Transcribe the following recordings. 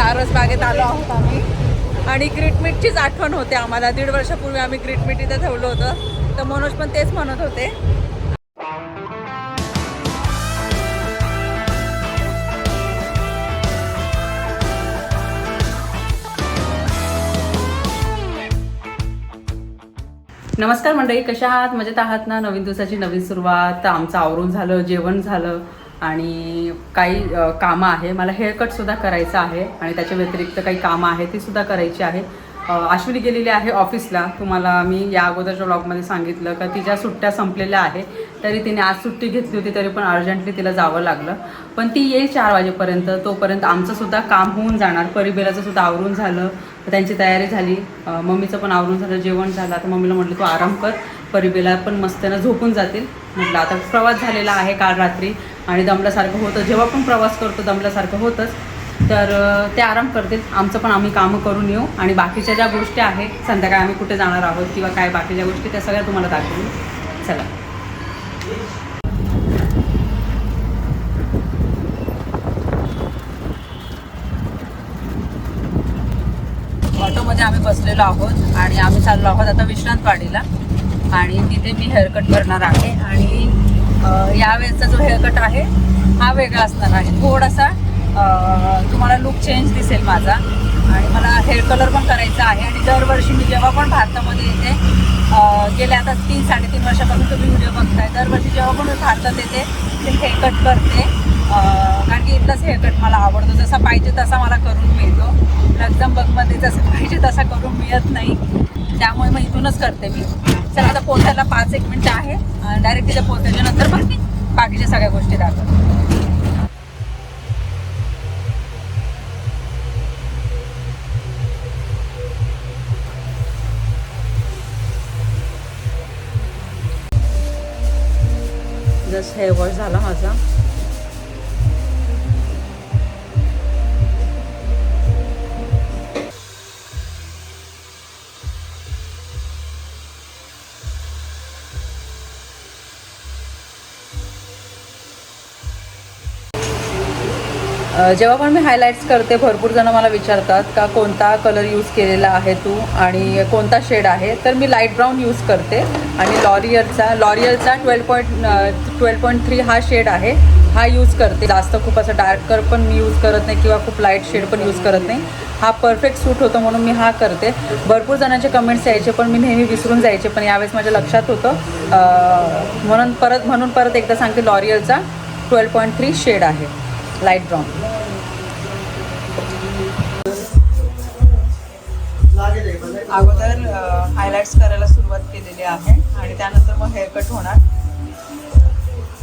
सारस बागेत आलो आहोत आम्ही. आणि ग्रीटमीटचीच आठवण होते आम्हाला. दीड वर्षापूर्वी आम्ही ग्रीटमीट इथं ठेवलं होतं. तर मनोज पण तेच म्हणत होते. नमस्कार मंडळी कशा आहात? मजेत आहात ना? नवीन दिवसाची नवीन सुरुवात. आमचं आवरून झालं जेवण झालं. आणि काही कामं आहे. मला हेअरकटसुद्धा करायचं आहे आणि त्याच्या व्यतिरिक्त काही कामं आहे ती सुद्धा करायची आहे. अ, अश्विनी गेलेली आहे ऑफिसला. तुम्हाला मी या अगोदरच्या ब्लॉगमध्ये सांगितलं का तिच्या सुट्ट्या संपलेल्या आहे. तरी तिने आज सुट्टी घेतली होती तरी पण अर्जंटली तिला जावं लागलं. पण ती येईल चार वाजेपर्यंत. तोपर्यंत आमचंसुद्धा काम होऊन जाणार. परिबेलाचं सुद्धा आवरून झालं. त्यांची तयारी झाली. मम्मीचं पण आवरून झालं. जेवण झालं. आता मम्मीला म्हटलं तू आराम कर. परिबेला पण मस्त्यानं झोपून जातील. म्हटलं आता प्रवास झालेला आहे काल रात्री. आणि दमल्यासारखं होतं. जेव्हा पण प्रवास करतो दमल्यासारखं होतंच. तर ते आराम करतील. आमचं पण आम्ही कामं करून येऊ. आणि बाकीच्या ज्या गोष्टी आहेत संध्याकाळी आम्ही कुठे जाणार आहोत किंवा काय बाकीच्या गोष्टी त्या सगळ्या तुम्हाला दाखवू. चला. ऑटोमध्ये आम्ही बसलेलो आहोत आणि आम्ही चाललो आहोत आता विश्रांतवाडीला. आणि तिथे मी हेअरकट करणार आहे. आणि यावेळेचा जो हेअरकट आहे हा वेगळा असणार आहे. थोडासा तुम्हाला लुक चेंज दिसेल माझा. आणि मला हेअर कलर पण करायचा आहे. आणि दरवर्षी मी जेव्हा पण भारतामध्ये येते गेले गेल्या आता तीन साडेतीन वर्षापासून तुम्ही व्हिडिओ बघताय. दरवर्षी जेव्हा पण मी भारतात येते ते हेअरकट करते. कारण की इथलाच हेअरकट मला आवडतो. जसा पाहिजे तसा मला करून मिळतो. लग्जम बघ पाहिजे मिळत नाही. त्यामुळे मग इथूनच करते मी. चला आता पोचायला पाच एक मिनटं आहे. डायरेक्ट तिथे पोचायच्या नंतर मग मी बाकीच्या सगळ्या गोष्टी दाखवते. जस्ट हेअर वॉश झाला माझा. जेव्हा पण मी हायलाईट्स करते भरपूर जण मला विचारतात का कोणता कलर यूज केलेला आहे तू आणि कोणता शेड आहे तर मी लाइट ब्राऊन यूज करते. आणि लॉरियलचा लॉरियलचा twelve point twelve point three हा शेड आहे हा यूज करते. जास्त खूप असं डार्कर पण मी यूज करत नाही किंवा खूप लाइट शेड पण यूज करत नाही. हा परफेक्ट सूट होतो म्हणून मी हा करते. भरपूर जणांचे कमेंट्स यायचे पण मी नेहमी विसरून जायचे पण यावेळेस माझ्या लक्षात होतं. म्हणून परत म्हणून परत एकदा सांगते लॉरियलचा ट्वेल्व पॉईंट थ्री शेड आहे. लाइट ब्राऊन अगोदर हायलाइट्स करायला सुरुवात केलेली आहे आणि त्यानंतर मग हेअरकट होणार.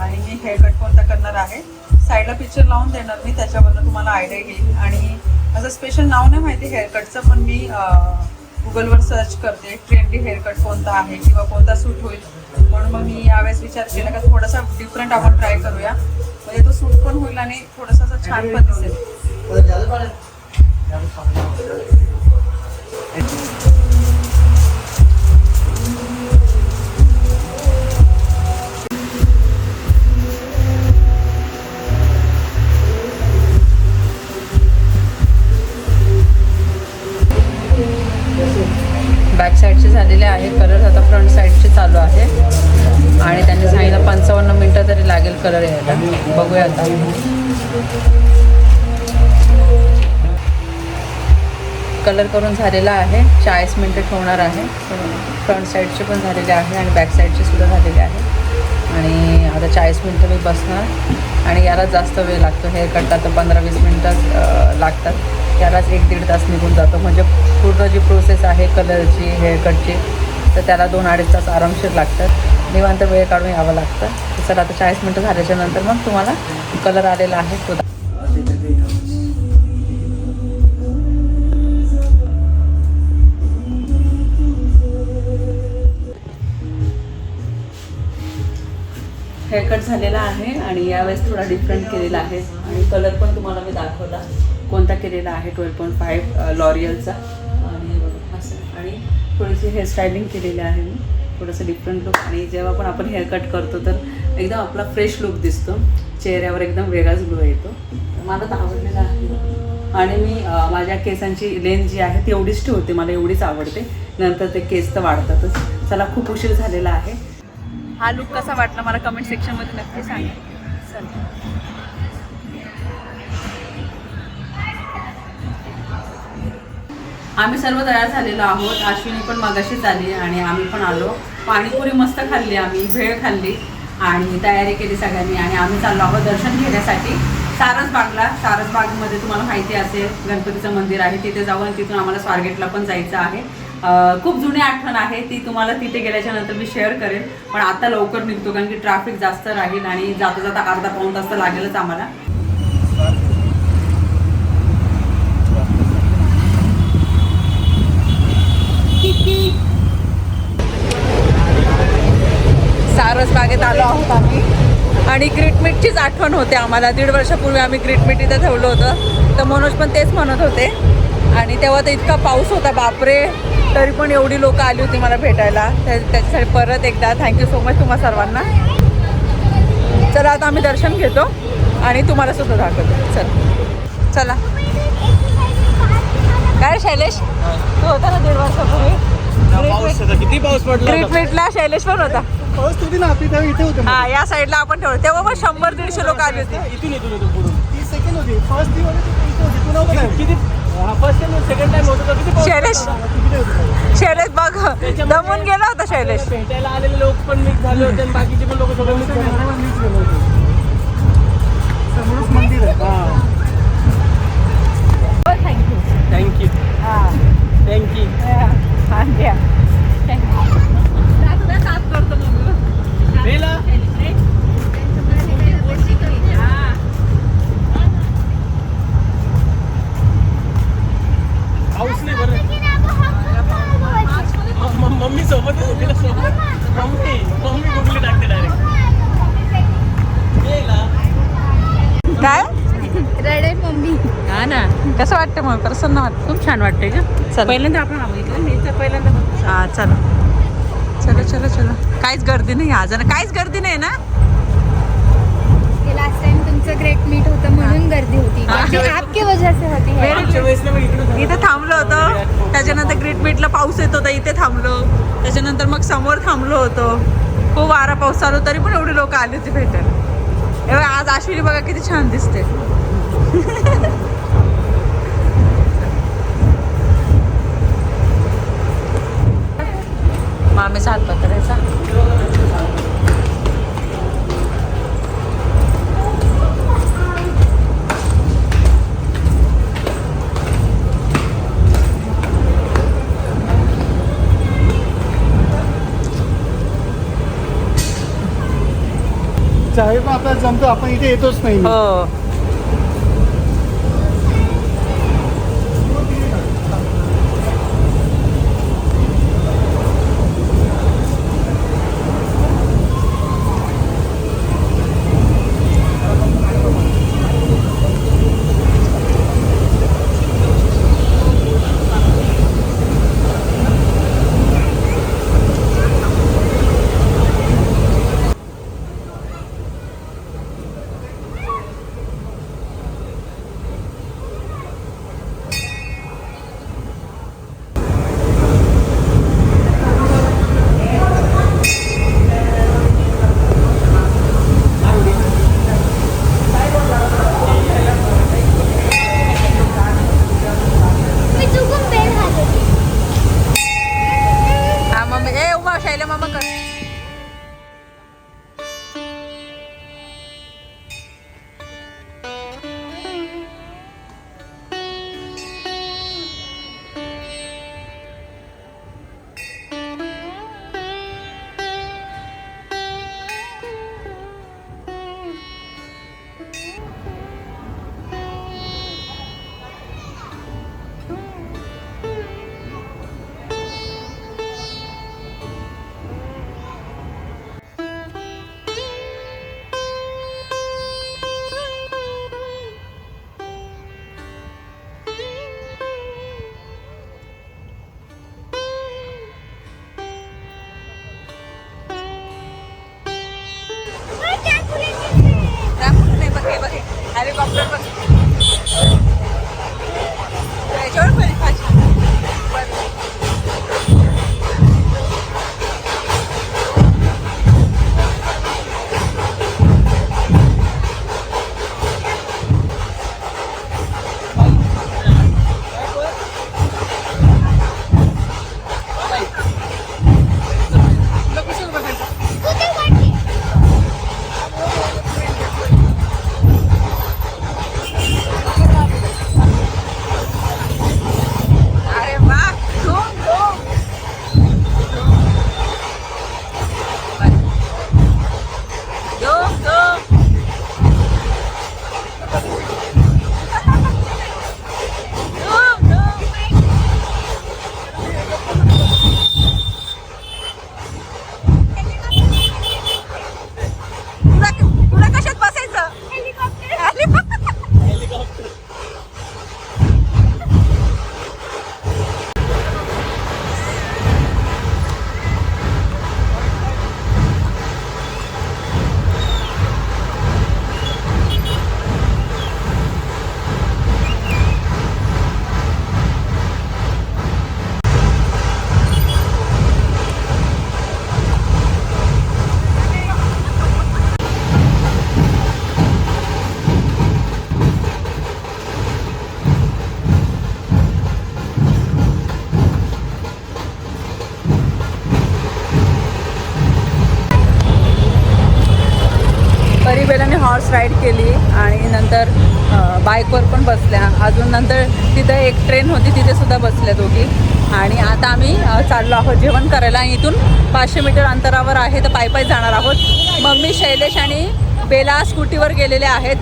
आणि मी हेअरकट कोणता करणार आहे? साईडला पिक्चर लावून देणार मी त्याच्यावरनं तुम्हाला आयडिया येईल आणि असं स्पेशल नाव नाही माहिती हेअरकटचं पण मी गुगलवर सर्च करते ट्रेंडी हेअरकट कोणता आहे किंवा कोणता सूट होईल. म्हणून मग मी यावेळेस विचार केला का थोडासा डिफरंट आपण ट्राय करूया. म्हणजे तो सूट पण होईल आणि थोडासा असा छान पण दिसेल. कलर करून झालेला आहे. चाळीस मिनटं ठेवणार आहे. फ्रंट साईडचे पण झालेले आहे आणि बॅक साईडचे सुद्धा झालेले आहे. आणि आता चाळीस मिनटं मी बसणार. आणि याला जास्त वेळ लागतो. हेअर कटला तर पंधरा वीस मिनटं लागतात. यालाच एक दीड तास निघून जातो. म्हणजे पूर्ण जी प्रोसेस आहे कलरची हेअर कटची तर त्याला दोन अडीच तास आरामशीर लागतात. निवांत वेळ काढून यावं लागतं. तर चला आता चाळीस मिनटं झाल्याच्यानंतर मग तुम्हाला कलर आलेला आहे तो हेअरकट झालेला आहे आणि यावेळेस थोडा डिफरंट केलेला आहे. आणि कलर पण तुम्हाला मी दाखवला. कोणता केलेला आहे? ट्वेल्व पॉईंट फाईव्ह लॉरियलचा आणि हे असं. आणि थोडीशी हेअरस्टायलिंग केलेली आहे मी. थोडंसं डिफरंट लुक आणि जेव्हा पण आपण हेअरकट करतो तर एकदम आपला फ्रेश लुक दिसतो. चेहऱ्यावर एकदम वेगळाच ग्लो येतो. मला तर आवडलेला आहे. आणि मी माझ्या केसांची लेंथ जी आहे ती एवढीच ठेवते. मला एवढीच आवडते. नंतर ते केस तर वाढतातच. चला खूप उशीर झालेला आहे. हा लुक कसा वाटला मला कमेंट सेक्शनमध्ये नक्की सांगा. चला. आम्ही सर्व तयार झालेलो आहोत. अश्विनी पण मगाशीच आली आणि आम्ही पण आलो. पाणीपुरी मस्त खाल्ली आम्ही भेळ खाल्ली आणि तयारी केली सगळ्यांनी आणि आम्ही चाललो आहोत दर्शन घेण्यासाठी. सारसबागला सारसबागमध्ये तुम्हाला माहिती असेल गणपतीचं मंदिर आहे. तिथे जाऊन तिथून आम्हाला स्वारगेटला पण जायचं आहे. खूप जुनी आठवण आहे ती तुम्हाला तिथे गेल्याच्यानंतर मी शेअर करेन. पण आता लवकर निघतो कारण की ट्रॅफिक जास्त राहील आणि जाता जाता अर्धा पाऊण तास तर लागेलच आम्हाला. सारस बागेत आलो आहोत आम्ही. आणि ग्रीटमीटचीच आठवण होते आम्हाला. दीड वर्षापूर्वी आम्ही ग्रीटमीट इथं ठेवलं होतं. तर मनोज पण तेच म्हणत होते. आणि तेव्हा तर इतका पाऊस होता बापरे. तरी पण एवढी लोक आली होती मला भेटायला. त्या- त्याच्यासाठी परत एकदा थँक्यू सो मच तुम्हा सर्वांना. चला आता आम्ही दर्शन घेतो आणि तुम्हाला सुद्धा दाखवतो. चल. चला. काय शैलेश? तू होता ना दीड वर्षापूर्वी? किती पाऊस पडला शैलेश पण होता. पाऊस होती ना आपली तेव्हा इथे होते. हा या साईडला आपण ठेवलं. तेव्हा पण शंभर दीडशे लोक आली होती. इथून इथून इथून पुढून. ती सेकंड होती. फर्स्ट ती किती फर्स्ट टाइम सेकंड टाइम होतं किती पाऊस शैलेश. शैलेश बघ दमून गेला होता शैलेश. भेटायला आलेले लोक पण मिक्स झाले होते आणि बाकीचे पण लोक सगळे मिक्स झाले. समोरच मंदिर आहे. थँक्यू थँक्यू बेला पाऊस नाही बरं म- म- मम्मी सोबत होती ना सोबत मम्मी मम्मी गुगली टाकते डायरेक्ट बेला काय रडेल मम्मी हा ना कसं वाटतं मग? प्रसन्न वाटतं खूप छान वाटतंय का चल. पहिल्यांदा आपण बघितलं मी तर पहिल्यांदा. हा चलो. चलो चलो चलो. काहीच गर्दी नाही आज. काहीच गर्दी नाही ना? लास्ट टाइम तुमचं ग्रेट मीट होतं म्हणून गर्दी होती. हा. आपकी वजह से है. झालं. इथे थांबलो होतो. त्याच्यानंतर ग्रीट मीटला पाऊस येत होता. इथे थांबलो. त्याच्यानंतर मग समोर थांबलो होतो. खूप वारा पाऊस चालू तरी पण एवढी लोक आली होती भेटायला. आज अश्विनी बघा किती छान दिसते. मामेचा हात पत्रायचा चावी पण आपल्याला जमतो आपण इथे येतोच नाही. हो. एक ट्रेन होती तिथे सुद्धा बसल्या दोघी. आणि आता आम्ही चाललो आहोत जेवण करायला. आणि इथून पाचशे मीटर अंतरावर आहे तर पाय पाय जाणार आहोत. मम्मी शैलेश आणि बेला स्कूटीवर गेलेले आहेत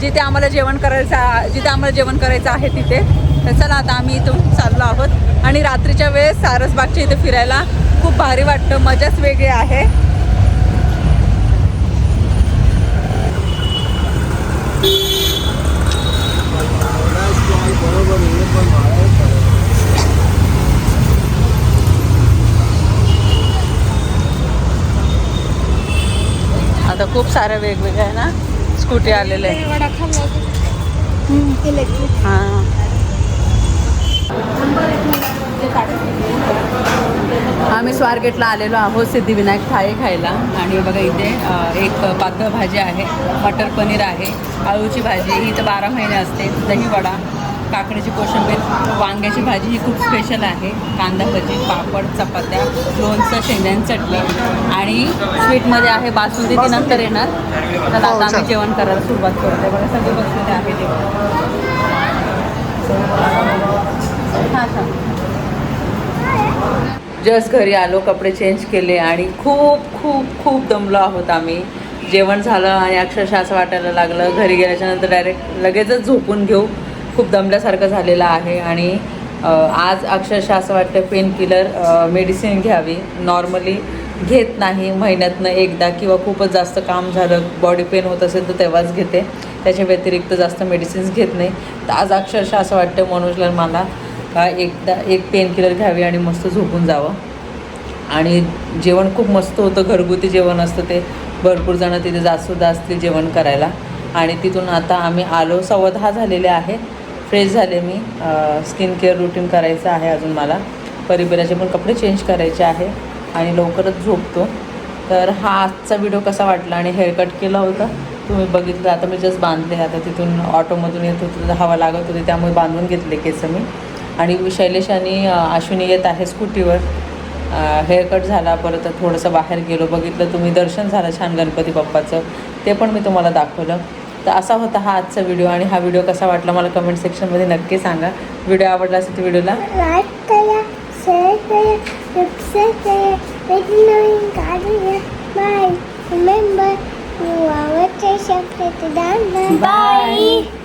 जिथे आम्हाला जेवण करायचं जिथे आम्हाला जेवण करायचं आहे तिथे. तर चला आता आम्ही इथून चाललो आहोत. आणि रात्रीच्या वेळेस सारसबागच्या इथे फिरायला खूप भारी वाटतं मजाच वेगळी आहे. आता खूप साऱ्या वेगवेगळ्या आहे ना? स्कूटी आलेल्या आहे हां. आम्ही स्वारगेटला आलेलो आहोत सिद्धिविनायक थाळी खायला. आणि बघा इथे एक पातळ भाजी आहे मटर पनीर आहे आळूची भाजी. ही तर बारा महिने असते. दही वडा काकडीची कोशिंबीर वांग्याची भाजी ही खूप स्पेशल आहे. कांदा भजी पापड चपात्या लोणचं शेंगदाणे चटणी आणि स्वीटमध्ये आहे बासुंदी ती नंतर येणार. तर आता आम्ही जेवण करायला सुरुवात करतोय. बघा सगळे बसलेले आहे ते हां हां. जस्ट घरी आलो कपडे चेंज केले आणि खूप खूप खूप दमलो आहोत आम्ही. जेवण झालं आणि अक्षरशः असं वाटायला लागलं घरी गेल्याच्यानंतर डायरेक्ट लगेचच झोपून घेऊ. खूप दमल्यासारखं झालेलं आहे आणि आज अक्षरशः असं वाटतं पेन किलर मेडिसिन घ्यावी. नॉर्मली घेत नाही महिन्यातनं एकदा किंवा खूपच जास्त काम झालं बॉडी पेन होत असेल तर तेव्हाच घेते. त्याच्या व्यतिरिक्त जास्त मेडिसिन्स घेत नाही. तर आज अक्षरशः असं वाटतं मनोजला मला का एकदा एक पेन किलर घ्यावी आणि मस्त झोपून जावं. आणि जेवण खूप मस्त होतं घरगुती जेवण असतं ते. भरपूर जणं तिथे जास्त असतील जेवण करायला. आणि तिथून आता आम्ही आलो सव्वा दहा झालेले आहे. फ्रेश झाले मी. स्किन केअर रुटीन करायचं आहे अजून मला. परिबिराचे पण कपडे चेंज करायचे आहे आणि लवकरच झोपतो. तर हा आजचा व्हिडिओ कसा वाटला आणि हेअरकट केला होता? तुम्ही बघितलं आता मी जस्ट बांधले. आता तिथून ऑटोमधून येत होतं हवा लागत होती त्यामुळे बांधून घेतले केस मी. आणि शैलेश आणि अश्विनी येत आहे स्कूटीवर हेअरकट झाला परत थोडंसं बाहेर गेलो बघितलं तुम्ही दर्शन झालं छान गणपती बाप्पाचं. ते पण मी तुम्हाला दाखवलं. तर असा होता हा आजचा व्हिडिओ आणि हा व्हिडिओ कसा वाटला मला कमेंट सेक्शनमध्ये नक्की सांगा. व्हिडिओ आवडला असेल तर व्हिडिओला लाईक करा शेअर करा सबस्क्राईब करा वेगळी नवीन काढूया बाय रिमेंबर यू आवर शब्द बाय